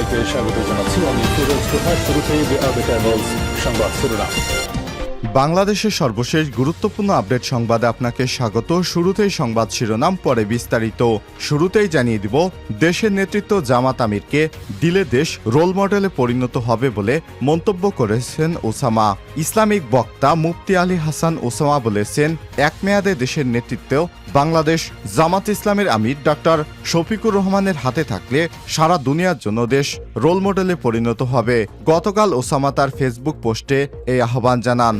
সবাইকে স্বাগত জানাচ্ছি আমি ফিরোজ প্রভাত টাইমস সংবাদ শিরোনাম বাংলাদেশের সর্বশেষ গুরুত্বপূর্ণ আপডেট সংবাদে আপনাকে স্বাগত। শুরুতেই সংবাদ শিরোনাম, পরে বিস্তারিত। শুরুতেই জানিয়ে দিব, দেশের নেতৃত্ব জামাত আমিরকে দিলে দেশ রোল মডেলে পরিণত হবে বলে মন্তব্য করেছেন ওসামা। ইসলামিক বক্তা মুফতি আলী হাসান ওসামা বলেছেন, এক মেয়াদে দেশের নেতৃত্বেও বাংলাদেশ জামাত ইসলামের আমির ডক্টর শফিকুর রহমানের হাতে থাকলে সারা দুনিয়ার জন্য দেশ রোল মডেলে পরিণত হবে। গতকাল ওসামা তার ফেসবুক পোস্টে এই আহ্বান জানান।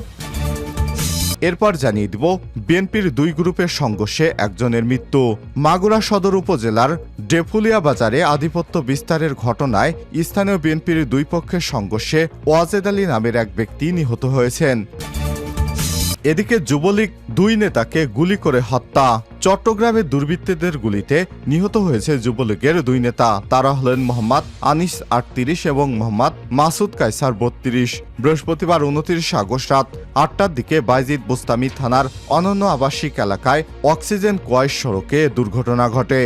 এরপর জানিয়ে দিব, বিএনপির দুই গ্রুপের সংঘর্ষে একজনের মৃত্যু। মাগুরা সদর উপজেলার ডেফুলিয়া বাজারে আধিপত্য বিস্তারের ঘটনায় স্থানীয় বিএনপির দুই পক্ষের সংঘর্ষে ওয়াজেদ আলী নামের এক ব্যক্তি নিহত হয়েছেন। এদিকে যুবলীগ দুই নেতাকে গুলি করে হত্যা। চট্টগ্রামে দুর্বৃত্তদের গুলিতে নিহত হয়েছে যুবলীগের দুই নেতা। তারা হলেন মোহাম্মদ আনিস আটত্রিশ এবং মোহাম্মদ মাসুদ কাইসার বত্রিশ। বৃহস্পতিবার উনত্রিশ আগস্ট রাত আটটার দিকে বাইজিদ বুস্তামি থানার অনন্য আবাসিক এলাকায় অক্সিজেন কোয়াইশ সড়কে দুর্ঘটনা ঘটে।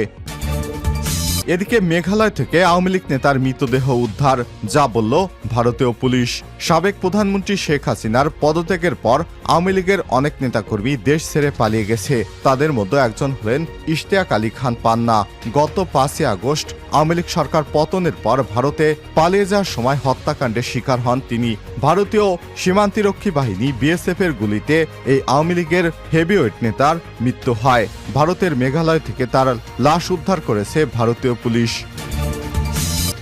এদিকে মেঘালয় থেকে আওয়ামী লীগ নেতার মৃতদেহ উদ্ধার, যা বলল ভারতীয় পুলিশ। সাবেক প্রধানমন্ত্রী শেখ হাসিনার পদত্যাগের পর আওয়ামী লীগের অনেক নেতাকর্মী দেশ ছেড়ে পালিয়ে গেছে। তাদের মধ্যে একজন হলেন ইশতিয়াক আলী খান পান্না। গত পাঁচই আগস্ট আওয়ামী লীগ সরকার পতনের পর ভারতে পালিয়ে যাওয়ার সময় হত্যাকাণ্ডের শিকার হন তিনি। ভারতীয় সীমান্তিরক্ষী বাহিনী বিএসএফ এর গুলিতে এই আওয়ামী লীগের হেভিওয়েট নেতার মৃত্যু হয়। ভারতের মেঘালয় থেকে তার লাশ উদ্ধার করেছে ভারতীয় পুলিশ।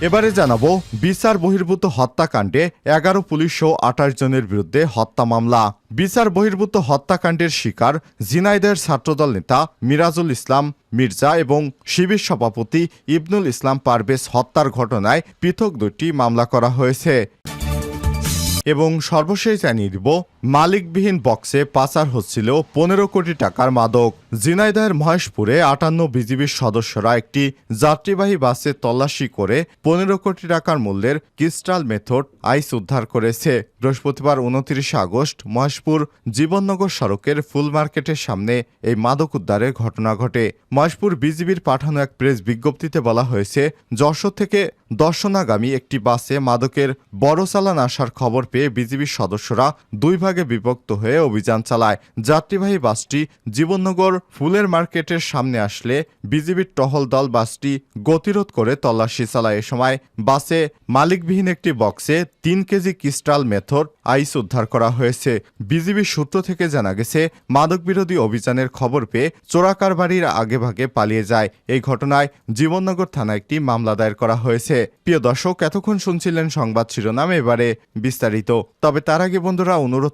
এবারে জানাব, বিচার বহির্ভূত হত্যাকাণ্ডে এগারো পুলিশ ও আঠাশ জনের বিরুদ্ধে হত্যা মামলা। বিচার বহির্ভূত হত্যাকাণ্ডের শিকার জিনাইদের ছাত্রদল নেতা মিরাজুল ইসলাম মির্জা এবং শিবির সভাপতি ইবনুল ইসলাম পারভেজ হত্যার ঘটনায় পৃথক দুটি মামলা করা হয়েছে। এবং সর্বশেষ জানিয়ে দিব মালিকবিহীন বক্সে পাচার হচ্ছিল পনেরো কোটি টাকার মাদক। ঝিনাইদহের মহেশপুরে আটান্ন বিজিবির সদস্যরা একটি যাত্রীবাহী বাসে তল্লাশি করে পনেরো কোটি টাকার মূল্যের ক্রিস্টাল মেথড আইস উদ্ধার করেছে। বৃহস্পতিবার উনত্রিশে আগস্ট মহেশপুর জীবননগর সড়কের ফুল মার্কেটের সামনে এই মাদক উদ্ধারের ঘটনা ঘটে। মহেশপুর বিজিবির পাঠানো এক প্রেস বিজ্ঞপ্তিতে বলা হয়েছে, যশোর থেকে দর্শনাগামী একটি বাসে মাদকের বড় চালান আসার খবর পেয়ে বিজিবির সদস্যরা দুই ভাগে বিভক্ত হয়ে অভিযান চালায়। যাত্রীবাহী বাসটি জীবননগর ফুলের মার্কেটের সামনে আসলে বিজিবির টহল দল বাসটি গতিরোধ করে তল্লাশি চালায়। এ সময় বাসে মালিকবিহীন একটি বক্সে তিন কেজি ক্রিস্টাল মেথড আইস উদ্ধার করা হয়েছে। বিজিবির সূত্র থেকে জানা গেছে মাদক বিরোধী অভিযানের খবর পেয়ে চোরাকার বাড়ির আগে ভাগে পালিয়ে যায়। এই ঘটনায় জীবননগর থানায় একটি মামলা দায়ের করা হয়েছে। প্রিয় দর্শক, এতক্ষণ শুনছিলেন সংবাদ শিরোনাম, এবারে বিস্তারিত। তবে তার আগে বন্ধুরা, অনুরোধ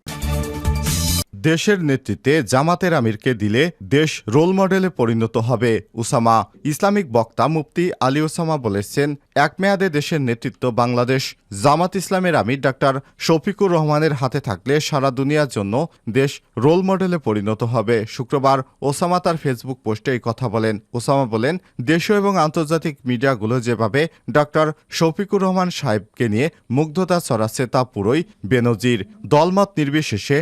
দেশের নেতৃত্বে জামাতের আমিরকে দিলে দেশ রোল মডেলে পরিণত হবে। উসামা, ইসলামিক বক্তা মুফতি আলী ওসামা বলেছেন, এক মেয়াদে দেশের নেতৃত্ব বাংলাদেশ। জামাত ইসলামের আমির ডাক্তার শফিকুর রহমানের হাতে থাকলে সারা দুনিয়ার জন্য দেশ রোল মডেলে পরিণত হবে। শুক্রবার ওসামা তার ফেসবুক পোস্টে এই কথা বলেন। ওসামা বলেন, দেশীয় এবং আন্তর্জাতিক মিডিয়াগুলো যেভাবে ডাক্তার শফিকুর রহমান সাহেবকে নিয়ে মুগ্ধতা ছড়াচ্ছে তা পুরোই বেনজির। দলমত নির্বিশেষে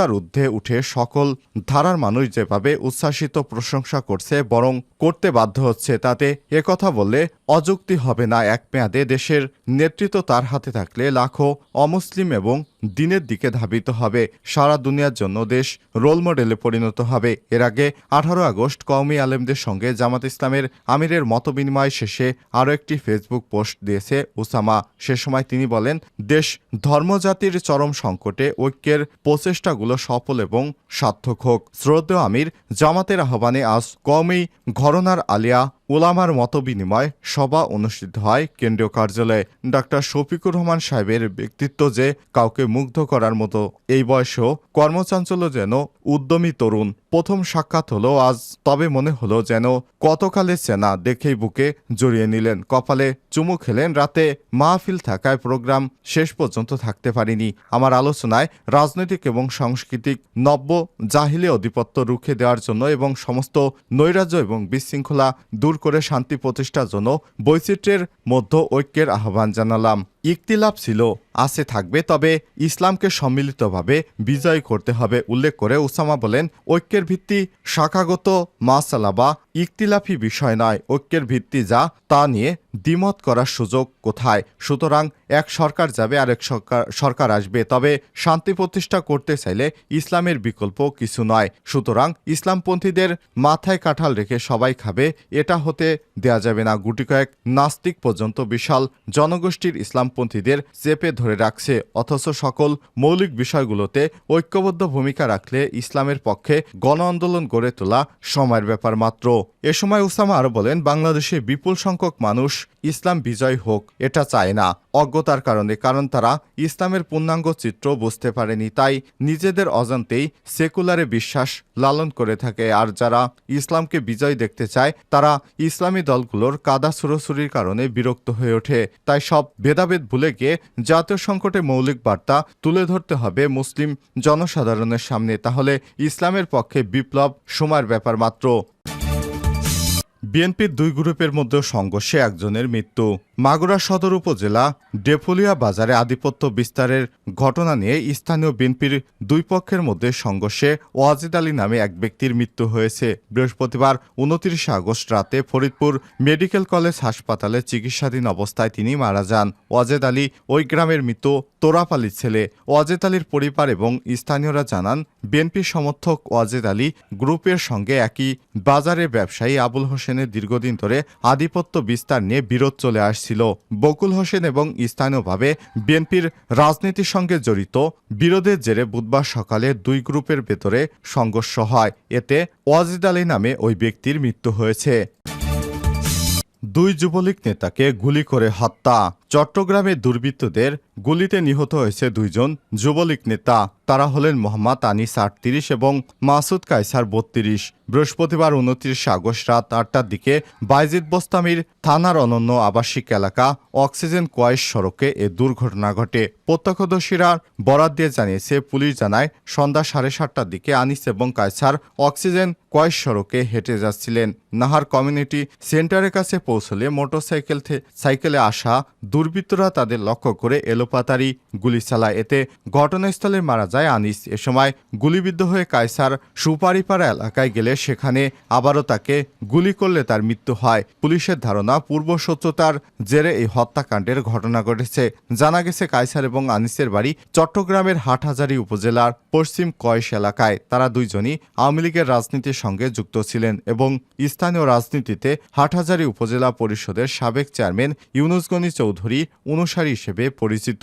সংকীর্ণতার ঊর্ধ্বে উঠে সকল ধারার মানুষ যেভাবে উচ্ছ্বাসিত প্রশংসা করছে, বরং করতে বাধ্য হচ্ছে, তাতে কথা বললে অযুক্তি হবে না। এক মেয়াদে দেশের নেতৃত্ব তার হাতে থাকলে লাখো অমুসলিম এবং দিনের দিকে ধাবিত হবে। সারা দুনিয়ার জন্য দেশ রোল মডেলে পরিণত হবে। এর আগে আঠারো আগস্ট কওমি আলেমদের সঙ্গে জামাত ইসলামের আমিরের মতবিনিময় শেষে আরও একটি ফেসবুক পোস্ট দিয়েছে ওসামা সে সময় তিনি বলেন, দেশ ধর্মজাতির চরম সংকটে ঐক্যের প্রচেষ্টাগুলো সফল এবং সার্থক হোক। শ্রদ্ধেয় আমির, জামাতের আহ্বানে আজ কওমি ঘরনার আলিয়া ওলামার মতবিনিময় সভা অনুষ্ঠিত হয় কেন্দ্রীয় কার্যালয়ে। ডাক্তার শফিকুর রহমান সাহেবের ব্যক্তিত্ব যে কাউকে মুগ্ধ করার মতো এই বয়সেও কর্মচাঞ্চল্য যেন উদ্যমী তরুণ। প্রথম সাক্ষাৎ হলো আজ, তবে মনে হলো যেন কতকালে চেনা দেখেই বুকে জড়িয়ে নিলেন। কপালে চুমু খেলেন। রাতে মাহফিল থাকায় প্রোগ্রাম শেষ পর্যন্ত থাকতে পারিনি। আমার আলোচনায় রাজনৈতিক এবং সাংস্কৃতিক নব্য জাহিলে অধিপত্য রুখে দেওয়ার জন্য এবং সমস্ত নৈরাজ্য এবং বিশৃঙ্খলা দূর করে শান্তি প্রতিষ্ঠার জন্য বৈচিত্র্যের মধ্য ঐক্যের আহ্বান জানালাম। ইকতিলাপ ছিল, আছে থাকবে, তবে ইসলামকে সম্মিলিতভাবে বিজয় করতে হবে উল্লেখ করে ওসামা বলেন, ঐক্যের ভিত্তি শাখাগত মাসালা বা ইকতিলাফি বিষয় নয়, ঐক্যের ভিত্তি যা, তা নিয়ে দ্বিমত করার সুযোগ কোথায়? সুতরাং এক সরকার যাবে, আরেক সরকার সরকার আসবে, তবে শান্তি প্রতিষ্ঠা করতে চাইলে ইসলামের বিকল্প কিছু নয়। সুতরাং ইসলামপন্থীদের মাথায় কাঁঠাল রেখে সবাই খাবে, এটা হতে দেয়া যাবে না। গুটি কয়েক নাস্তিক পর্যন্ত বিশাল জনগোষ্ঠীর ইসলামপন্থীদের চেপে ধরে রাখছে, অথচ সকল মৌলিক বিষয়গুলোতে ঐক্যবদ্ধ ভূমিকা রাখলে ইসলামের পক্ষে গণ আন্দোলন গড়ে তোলা সময়ের ব্যাপার মাত্র। এ সময় উসামা আরও বলেন, বাংলাদেশে বিপুল সংখ্যক মানুষ ইসলাম বিজয় হোক, এটা চায় না। অজ্ঞতার কারণে, কারণ তারা ইসলামের পূর্ণাঙ্গ চিত্র বুঝতে পারেনি, তাই নিজেদের অজান্তেই সেকুলারে বিশ্বাস লালন করে থাকে। আর যারা ইসলামকে বিজয় দেখতে চায়, তারা ইসলামী দলগুলোর কাদা সুরসুরির কারণে বিরক্ত হয়ে ওঠে। তাই সব ভেদাভেদ ভুলে গিয়ে জাতীয় সংকটে মৌলিক বার্তা তুলে ধরতে হবে মুসলিম জনসাধারণের সামনে। তাহলে ইসলামের পক্ষে বিপ্লব, সময়ের ব্যাপার মাত্র। বিএনপির দুই গ্রুপের মধ্যে সংঘর্ষে একজনের মৃত্যু। মাগুরা সদর উপজেলা ডেফুলিয়া বাজারে আধিপত্য বিস্তারের ঘটনা নিয়ে স্থানীয় বিএনপির দুই পক্ষের মধ্যে সংঘর্ষে ওয়াজিদ আলী নামে এক ব্যক্তির মৃত্যু হয়েছে। বৃহস্পতিবার উনত্রিশে আগস্ট রাতে ফরিদপুর মেডিকেল কলেজ হাসপাতালে চিকিৎসাধীন অবস্থায় তিনি মারা যান। ওয়াজেদ আলী ওই গ্রামের মৃত তোরাপালির ছেলে। ওয়াজেদ আলীর পরিবার এবং স্থানীয়রা জানান বিএনপি সমর্থক ওয়াজেদ আলী গ্রুপের সঙ্গে একই বাজারের ব্যবসায়ী আবুল হোসেনের দীর্ঘদিন ধরে আধিপত্য বিস্তার নিয়ে বিরোধ চলে আসছিল। বকুল হোসেন এবং স্থানীয়ভাবে বিএনপির রাজনীতির সঙ্গে জড়িত বিরোধের জেরে বুধবার সকালে দুই গ্রুপের ভেতরে সংঘর্ষ হয়। এতে ওয়াজিদ আলী নামে ওই ব্যক্তির মৃত্যু হয়েছে। দুই যুবলীগ নেতাকে গুলি করে হত্যা। চট্টগ্রামে দুর্বৃত্তদের গুলিতে নিহত হয়েছে দুইজন যুবলীগ নেতা। তারা হলেন মোহাম্মদ আনিস আটত্রিশ এবং মাসুদ কাইসার বত্রিশ। বৃহস্পতিবার উনত্রিশে আগস্ট রাত আটটার দিকে বাইজিদ বোস্তামির থানার অনন্য আবাসিক এলাকা অক্সিজেন কোয়াইশ সড়কে এ দুর্ঘটনা ঘটে। প্রত্যক্ষদর্শীরা বরাত দিয়ে জানিয়েছে, পুলিশ জানায়, সন্ধ্যা সাড়ে সাতটার দিকে আনিস এবং কাইসার অক্সিজেন কয়েস সড়কে হেঁটে যাচ্ছিলেন। নাহার কমিউনিটি সেন্টারের কাছে পৌঁছলে মোটরসাইকেল সাইকেলে আসা দুর্বৃত্তরা তাদের লক্ষ্য করে এলোপাতারি গুলি চালায় এতে ঘটনাস্থলে মারা যায় আনিস। এ সময় গুলিবিদ্ধ হয়ে কায়সার সুপারিপাড়া এলাকায় গেলে সেখানে আবারও তাকে গুলি করলে তার মৃত্যু হয়। পুলিশের ধারণা, পূর্ব শত্রুতার জেরে এই হত্যাকাণ্ডের ঘটনা ঘটেছে। জানা গেছে, কায়সার এবং আনিসের বাড়ি চট্টগ্রামের হাটহাজারী উপজেলার পশ্চিম কয়েস এলাকায় তারা দুইজনই আওয়ামী লীগের রাজনীতির সঙ্গে যুক্ত ছিলেন এবং স্থানীয় রাজনীতিতে হাটহাজারী উপজেলা পরিষদের সাবেক চেয়ারম্যান ইউনুসগনি চৌধুরী অনুসারী হিসেবে পরিচিত।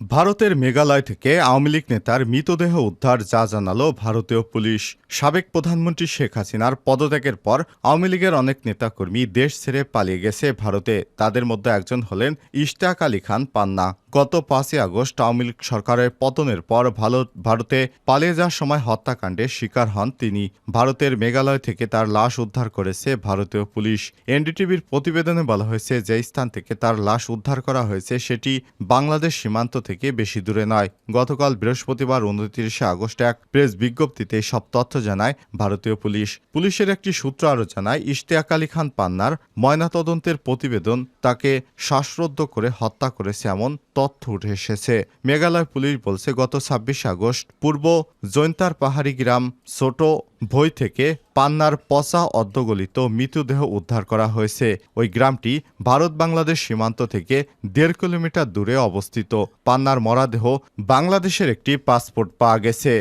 ভারতের মেঘালয় থেকে আওয়ামী লীগ নেতার মৃতদেহ উদ্ধার যা জানালো ভারতীয় পুলিশ। সাবেক প্রধানমন্ত্রী শেখ হাসিনার পদত্যাগের পর আওয়ামী লীগের অনেক নেতাকর্মী দেশ ছেড়ে পালিয়ে গেছে ভারতে। তাদের মধ্যে একজন হলেন ইশতাক আলী খান পান্না। গত পাঁচই আগস্ট আওয়ামী লীগ সরকারের পতনের পর ভারতে পালিয়ে যাওয়ার সময় হত্যাকাণ্ডের শিকার হন তিনি। ভারতের মেঘালয় থেকে তার লাশ উদ্ধার করেছে ভারতীয় পুলিশ। এনডিটিভির প্রতিবেদনে বলা হয়েছে যে স্থান থেকে তার লাশ উদ্ধার করা হয়েছে সেটি বাংলাদেশ সীমান্ত থেকে বেশি দূরে নয়। গতকাল বৃহস্পতিবার উনত্রিশে আগস্ট এক প্রেস বিজ্ঞপ্তিতে সব তথ্য জানায় ভারতীয় পুলিশ। পুলিশের একটি সূত্র আরও জানায়, ইশতিয়াক আলী খান পান্নার ময়নাতদন্তের প্রতিবেদন তাকে শ্বাসরুদ্ধ করে হত্যা করেছে এমন তথ্য উঠে এসেছে। মেঘালয় পুলিশ বলছে, গত ছাব্বিশে আগস্ট পূর্ব জৈন্তার পাহাড়ি গ্রাম ছোট ভই থেকে পান্নার পচা অর্ধগলিত মৃতদেহ উদ্ধার করা হয়েছে। ওই গ্রামটি ভারত বাংলাদেশ সীমান্ত থেকে দেড় কিলোমিটার দূরে অবস্থিত। পান্নার মরাদেহ বাংলাদেশের একটি পাসপোর্ট পাওয়া গেছে।